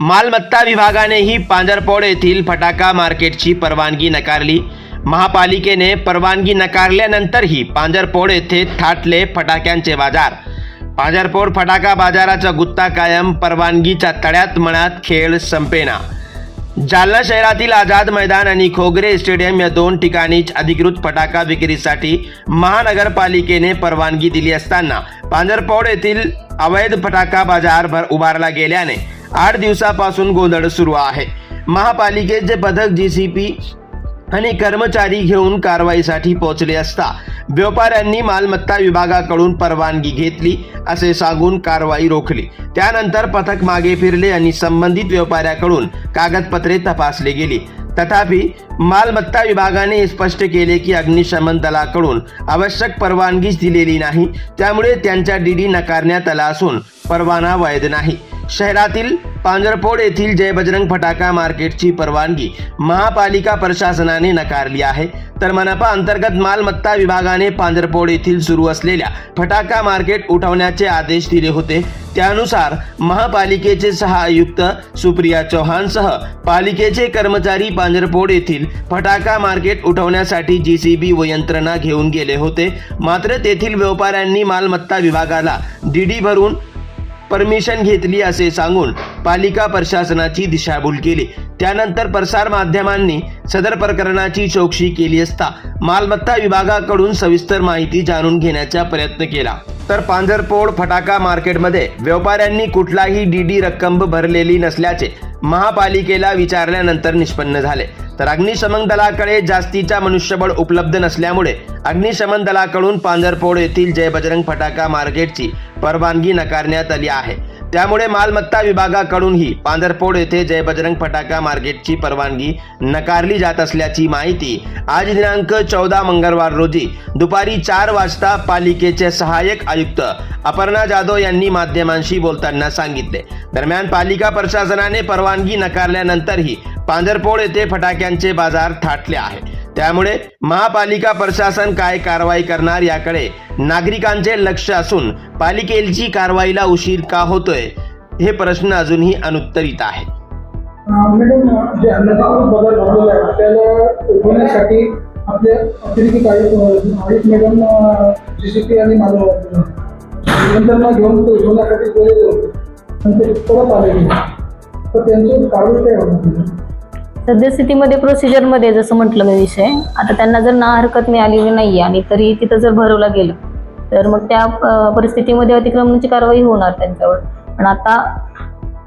मालमत्ता विभागानेही पांजरपोड येथील फटाका मार्केटची परवानगी नकारली. महापालिकेने परवानगी नकारल्यानंतरही पांजरपोड येथे थाटले फटाक्यांचे बाजार. पांजरपोड फटाका बाजाराचा गुत्ता कायम परवानगीच्या तळ्यात मनात खेळ संपेना. जालना शहरातील आझाद मैदान आणि खोगरे स्टेडियम या दोन ठिकाणीच अधिकृत फटाका विक्रीसाठी महानगरपालिकेने परवानगी दिली असताना पांजरपोड येथील अवैध फटाका बाजार भर उभारला गेल्याने आठ दिवसापासून गोंधळ सुरू आहे. महापालिकेचे पथक जी सी पी आणि कर्मचारी घेऊन कारवाईसाठी पोहोचले असता व्यापाऱ्यांनी मालमत्ता विभागाकडून परवानगी घेतली असे सांगून कारवाई रोखली. त्यानंतर पथक मागे फिरले आणि संबंधित व्यापाऱ्याकडून कागदपत्रे तपासली गेली. तथापि मालमत्ता विभागाने स्पष्ट केले की अग्निशमन दलाकडून आवश्यक परवानगीच दिलेली नाही. त्यामुळे त्यांच्या डीडी नकारण्यात आला असून परवाना वैध नाही. शहरातील पांजरपोड येथील जय बजरंग फटाका मार्केटची परवानगी महापालिका प्रशासनाने नकारली आहे. तर मनपा अंतर्गत मालमत्ता विभागाने पांजरपोड येथील सुरू असलेल्या फटाका मार्केट उठवण्याचे आदेश दिले होते. त्यानुसार महापालिकेचे सहा आयुक्त सुप्रिया चौहानसह पालिकेचे कर्मचारी पांजरपोड येथील फटाका मार्केट उठवण्यासाठी जी सी बी व यंत्रणा घेऊन गेले होते. मात्र तेथील व्यापाऱ्यांनी मालमत्ता विभागाला डीडी भरून परमिशन घेतली असे सांगून पालिका प्रशासनाची दिशाभूल केली. त्यानंतर प्रसार माध्यमांनी सदर प्रकरणाची चौकशी केली असता मालमत्ता विभागाकडून सविस्तर माहिती जाणून घेण्याचा प्रयत्न केला. तर पांजरपोड फटाका मार्केटमध्ये व्यापाऱ्यांनी कुठलाही डीडी रक्कम भरलेली नसल्याचे महापालिकेला विचारल्यानंतर निष्पन्न झाले. तर अग्निशमन दलाकडे जास्तीचा मनुष्यबळ उपलब्ध नसल्यामुळे अग्निशमन दलाकडून पांजरपोड येथील जय बजरंग फटाका मार्केटची परवानगी नाकारण्यात आली आहे. त्यामुळे मालमत्ता विभागाकडूनही पांढरपोड येथे जय बजरंग फटाका मार्केटची परवानगी नकारली जात असल्याची माहिती आज दिनांक चौदा मंगळवार रोजी दुपारी चार वाजता पालिकेचे सहाय्यक आयुक्त अपर्णा जाधव यांनी माध्यमांशी बोलताना सांगितले. दरम्यान पालिका प्रशासनाने परवानगी नकारल्यानंतरही पांजरपोड येथे फटाक्यांचे बाजार थाटले आहेत. त्यामुळे महापालिका प्रशासन काय कारवाई करणार याकडे नागरिकांचे लक्ष असून पालिकेची कारवाईला उशीर का होतोय हे प्रश्न अजूनही अनुत्तरित आहे. आपले अतिरिक्त मॅडम जी सी पी आणि माझं घेऊन ते होते आणि ते परत आले तर त्यांचं कारवाई काय होणार? सद्यस्थितीमध्ये प्रोसिजरमध्ये जसं म्हटलं मी विषय आता त्यांना जर ना हरकत मिळालेली नाही आणि तरी तिथं जर भरवलं गेलं तर मग त्या परिस्थितीमध्ये अतिक्रमणाची कारवाई होणार त्यांच्यावर. पण आता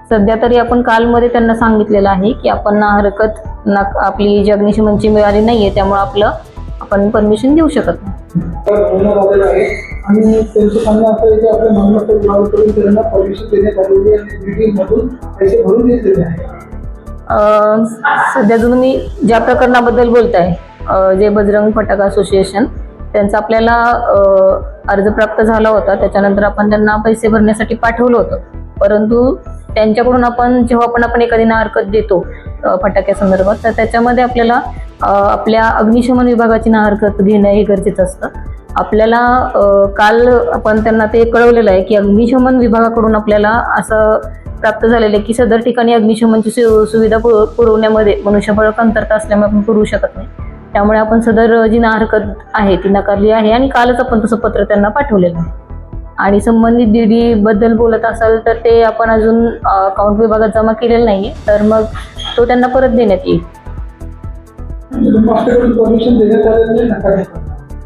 सध्या तरी आपण कालमध्ये त्यांना सांगितलेलं आहे की आपण ना हरकत ना आपली जी अग्निशमनची मिळाली नाही आहे त्यामुळे आपलं आपण परमिशन देऊ शकत नाही. आणि त्यांचं सांगणं असं आहे की आपल्या मालमत्ता विभागाकडून त्यांना परमिशन देण्यात आलेली आहे भरून आहे. सध्या जो तुम्ही ज्या प्रकरणाबद्दल बोलताय आहे जे बजरंग फटाका असोसिएशन त्यांचा आपल्याला अर्ज प्राप्त झाला होता. त्याच्यानंतर आपण त्यांना पैसे भरण्यासाठी पाठवलं होतं. परंतु त्यांच्याकडून आपण जेव्हा पण आपण एखादी हरकत देतो फटाक्या फटाक्यासंदर्भात तर त्याच्यामध्ये आपल्याला आपल्या अग्निशमन विभागाची ना हरकत घेणं हे गरजेचं असतं. आपल्याला काल आपण त्यांना ते कळवलेलं आहे की अग्निशमन विभागाकडून आपल्याला असं प्राप्त झालेलं आहे की सदर ठिकाणी अग्निशमनची सु- सुविधा पु पुरवण्यामध्ये मनुष्यबळ कमतरता असल्यामुळे आपण पुरवू शकत नाही. त्यामुळे आपण सदर जी हरकत आहे ती नकारली आहे आणि कालच आपण तसं पत्र त्यांना पाठवलेलं आहे. आणि संबंधित डीडी बद्दल बोलत असाल तर ते आपण अजून अकाउंट विभागात जमा केलेलं नाहीये. तर मग तो त्यांना परत देण्यात येईल.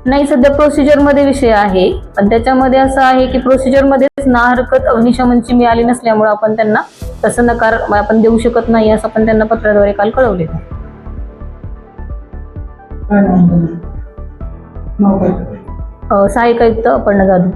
नाही सध्या प्रोसिजरमध्ये विषय आहे. पण त्याच्यामध्ये असं आहे की प्रोसिजरमध्येच ना हरकत अग्निशमनची मिळाली नसल्यामुळे आपण त्यांना तसं नकार आपण देऊ शकत नाही असं आपण त्यांना पत्राद्वारे काल कळवले सहाय्यक आयुक्त अपर्णा जाधव.